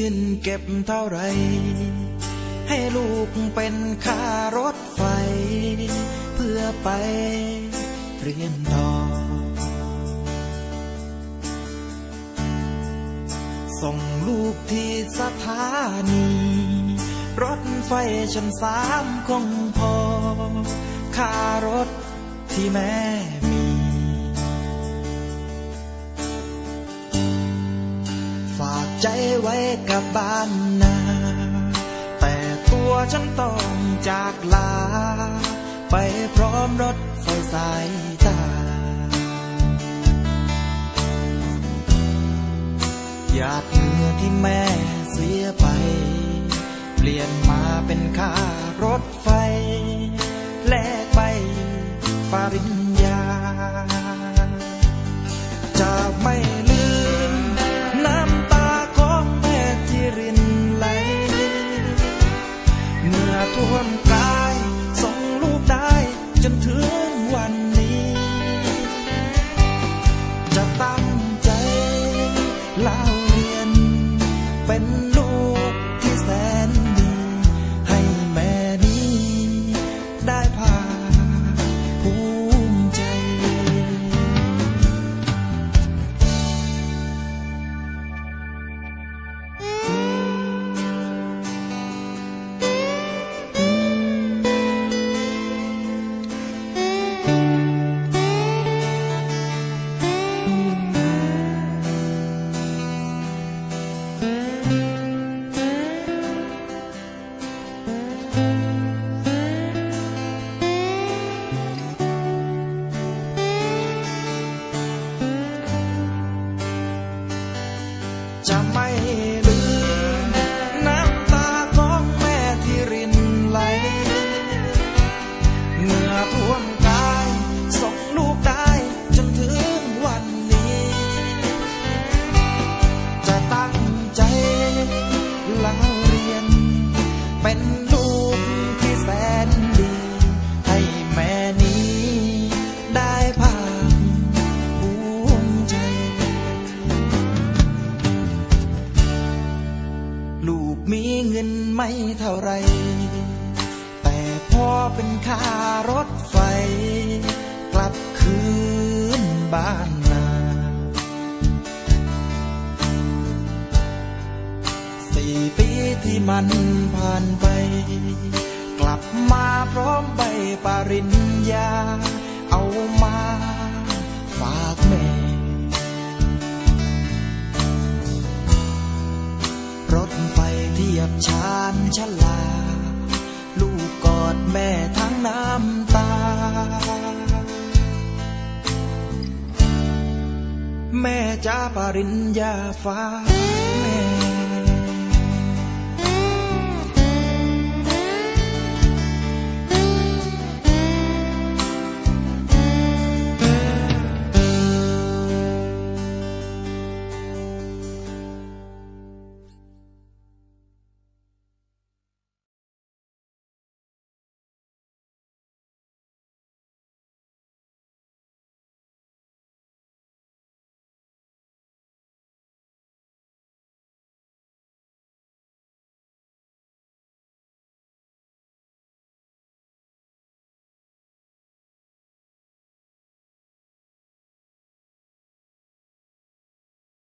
เงินเก็บเท่าไร ให้ลูกเป็นค่ารถไฟ เพื่อไปเรียนต่อ ส่งลูกที่สถานี รถไฟชั้นสามคงพอค่ารถที่แม่ ใจไว้กับบ้านนา แต่ตัวฉันต้องจากลา ไปพร้อมรถไฟสายตา หยาดเหงื่อที่แม่เสียไป เปลี่ยนมาเป็นค่ารถไฟ แลกไปปริญญา ท่วมกายส่งลูกได้จนถึง จะ ลูกมีเงินไม่เท่าไร แต่พอเป็นค่ารถไฟ กลับคืนบ้านนาสี่ปีที่มันผ่านไป กลับมาพร้อมใบปริญญา เอามา ชลาลูกกอดแม่ทั้งน้ำตา แม่จ้าปริญญาฟ้าแม่